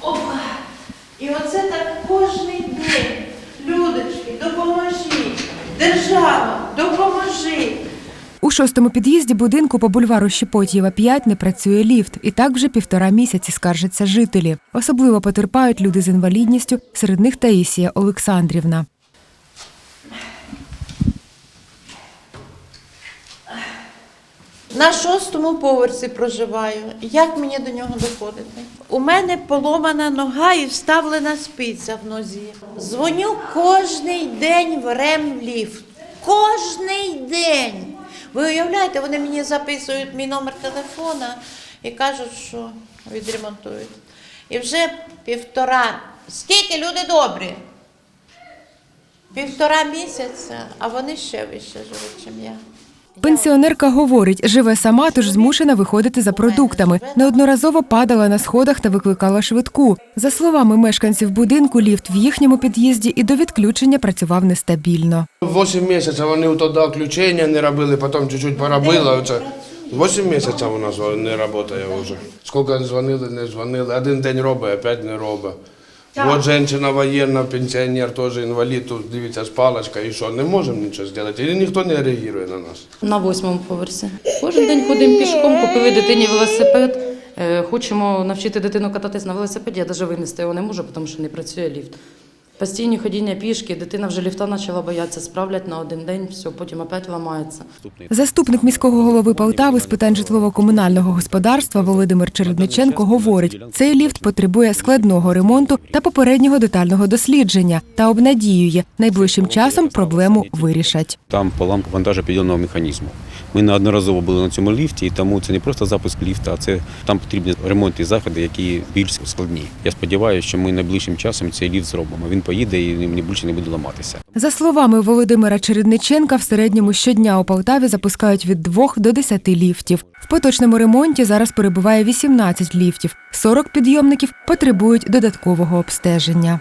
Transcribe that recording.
Опа. І оце так кожний день. Людочки, допоможіть. Держава, допоможи. У шостому під'їзді будинку по бульвару Щепотієва 5 не працює ліфт, і так вже півтора місяці скаржаться жителі. Особливо потерпають люди з інвалідністю, серед них Таїсія Олександрівна. На шостому поверсі проживаю. Як мені до нього доходити? У мене поломана нога і вставлена спиця в нозі. Дзвоню кожний день в ремліфт. Кожний день. Ви уявляєте, вони мені записують мій номер телефона і кажуть, що відремонтують. І вже півтора. Скільки люди добрі? Півтора місяця, а вони ще вище живуть, ніж я. Пенсіонерка говорить, живе сама, тож змушена виходити за продуктами. Неодноразово падала на сходах та викликала швидку. За словами мешканців будинку, ліфт в їхньому під'їзді і до відключення працював нестабільно. Восемь місяців вони тоді включення не робили, потім чуть-чуть поробили. Оце. Восемь місяців у нас не працює вже. Скільки дзвонили, не дзвонили. Один день робить, опять не робить. От жінка воєнна, пенсіонер, теж інвалід, тут дивіться з палочка, і що, не можемо нічого зробити. І ніхто не реагує на нас. На восьмому поверсі. Кожен день ходимо пішком, купили дитині велосипед. Е, Хочемо навчити дитину кататись на велосипеді, я навіть винести його не можу, тому що не працює ліфт. Постійні ходіння пішки, дитина вже ліфта почала боятися, справлять на один день, все, потім опять ламається. Заступник міського голови Полтави з питань житлово-комунального господарства Володимир Чередниченко говорить, цей ліфт потребує складного ремонту та попереднього детального дослідження та обнадіює, найближчим часом проблему вирішать. Там поламка вантажопідйомного механізму. Ми неодноразово були на цьому ліфті, і тому це не просто запуск ліфта, а це там потрібні ремонтні заходи, які більш складні. Я сподіваюся, що ми найближчим часом цей ліфт зробимо. Він поїде і ні- більше не буде ламатися. За словами Володимира Чередниченка, в середньому щодня у Полтаві запускають від 2 до 10 ліфтів. В поточному ремонті зараз перебуває 18 ліфтів, 40 підйомників потребують додаткового обстеження.